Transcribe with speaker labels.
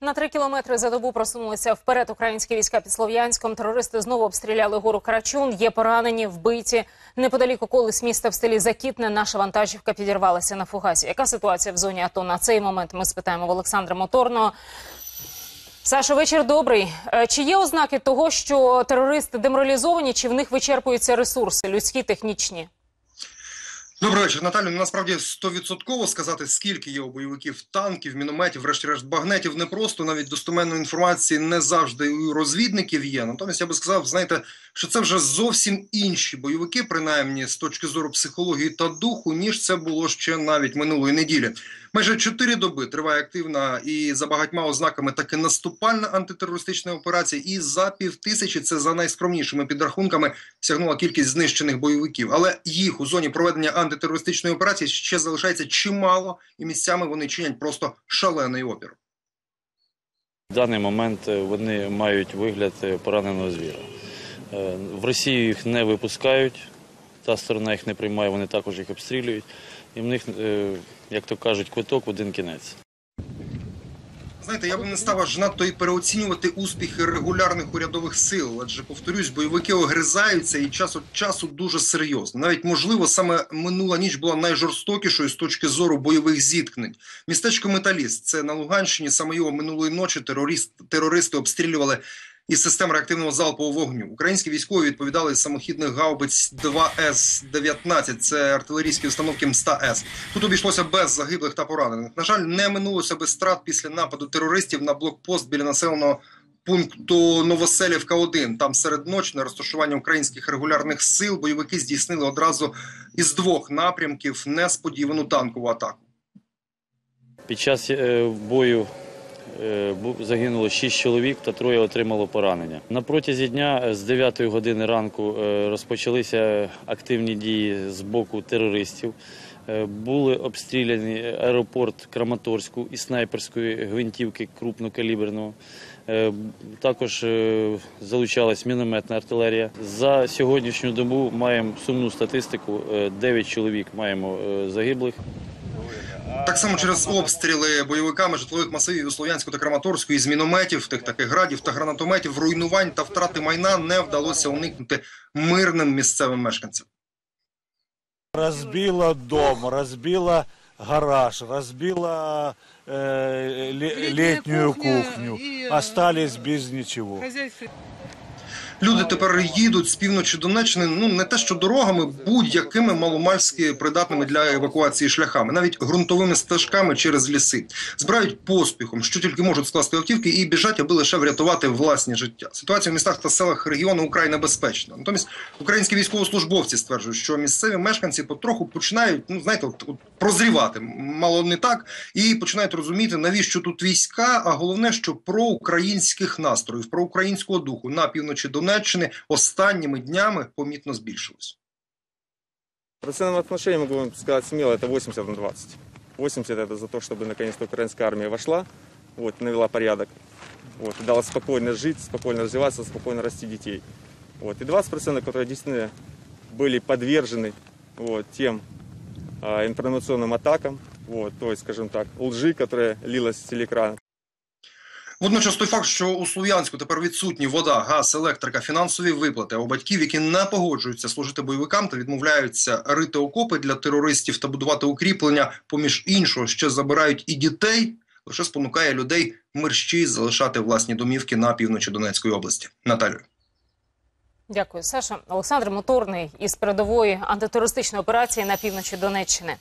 Speaker 1: На три кілометри за добу просунулися вперед українські війська під Слов'янськом. Терористи знову обстріляли гору Карачун. Є поранені, вбиті. Неподалік околиць міста в селі Закітне наша вантажівка підірвалася на фугасі. Яка ситуація в зоні АТО на цей момент? Ми спитаємо в Олександра Моторного. Сашо, вечір добрий. Е, Чи є ознаки того, що терористи деморалізовані, чи в них вичерпуються ресурси людські, технічні?
Speaker 2: Добрий вечір, Наталю. Ну, Насправді стовідсотково сказати, скільки є у бойовиків танків, мінометів, врешті-решт багнетів не просто Навіть достоменної інформації не завжди у розвідників є. Натомість я би сказав, знаєте, що це вже зовсім інші бойовики, принаймні з точки зору психології та духу, ніж це було ще навіть минулої неділі. Майже чотири доби триває активна і за багатьма ознаками таки наступальна антитерористична операція. І за півтисячі це за найскромнішими підрахунками сягнула кількість знищених бойовиків. Але їх у зоні проведення антитерористичної операції ще залишається чимало, і місцями вони чинять просто шалений опір.
Speaker 3: В даний момент е, вони мають вигляд е, пораненого звіра. Е, В Росію їх не випускають, та сторона їх не приймає, вони також їх обстрілюють. І в них, е, як то кажуть, квиток в один кінець.
Speaker 2: Знаєте, я би не став аж надто і переоцінювати успіхи регулярних урядових сил, адже повторюсь, бойовики огризаються і час від часу дуже серйозно. Навіть можливо, саме минула ніч була найжорстокішою з точки зору бойових зіткнень. Містечко Металіст це на Луганщині. Саме його минулої ночі терорист, терористи обстрілювали. Із систем реактивного залпового вогню українські військові відповідали з самохідних гаубиць 2С-19, це артилерійські установки МСТА-С. Тут обійшлося без загиблих та поранених. На жаль, не минулося без страт після нападу терористів на блокпост біля населеного пункту Новоселівка 1 Там серед ночі на розташування українських регулярних сил бойовики здійснили одразу із двох напрямків несподівану танкову атаку.
Speaker 3: Під час е, бою загинуло 6 чоловік та троє отримало поранення. На протязі дня е, з 9 години ранку е, розпочалися активні дії з боку терористів. Е, Були обстріляні аеропорт Краматорську із снайперської гвинтівки крупнокаліберного. Е, Також е, залучалась мінометна артилерія. За сьогоднішню добу маємо сумну статистику. 9 чоловік маємо е, загиблих.
Speaker 2: Так само через обстріли бойовиками житлових масивів у Слов'янську та Краматорську із мінометів, тих таких градів та гранатометів, руйнувань та втрати майна не вдалося уникнути мирним місцевим мешканцям.
Speaker 4: Разбила дом, разбила гараж, разбила э, ле-
Speaker 5: Летняя
Speaker 4: кухню.
Speaker 5: э,
Speaker 4: Остались без ничего.
Speaker 2: Люди тепер їдуть з півночі Донеччини, ну не те, що дорогами, будь-якими маломальськи придатними для евакуації шляхами, навіть ґрунтовими стежками через ліси, збирають поспіхом, що тільки можуть скласти автівки, і біжать, аби лише врятувати власні життя. Ситуація в містах та селах регіону украй небезпечна. Натомість українські військовослужбовці стверджують, що місцеві мешканці потроху починають, ну знаєте, от, от, прозрівати, мало не так, і починають розуміти, навіщо тут війська, а головне, що про українських настроїв, про українського духу на півночі Донеччини останніми днями помітно збільшилось.
Speaker 6: В процентном отношении могу вам сказать смело, это 80 на 20. 80 это за то, чтобы наконец-то украинская армия вошла, вот, навела порядок, вот, и дала спокойно жить, спокойно развиваться, спокойно расти детей. Вот, и 20%, которые действительно были подвержены вот, тем а, информационным атакам, вот, то есть, скажем так, лжи, которая лилась с телеэкрана.
Speaker 2: Водночас той факт, що у Слов'янську тепер відсутні вода, газ, електрика, фінансові виплати, а у батьків, які не погоджуються служити бойовикам та відмовляються рити окопи для терористів та будувати укріплення, поміж іншого ще забирають і дітей, лише спонукає людей мерщій залишати власні домівки на півночі Донецької області. Наталю.
Speaker 1: Дякую, Саша. Олександр Моторний із передової антитерористичної операції на півночі Донеччини.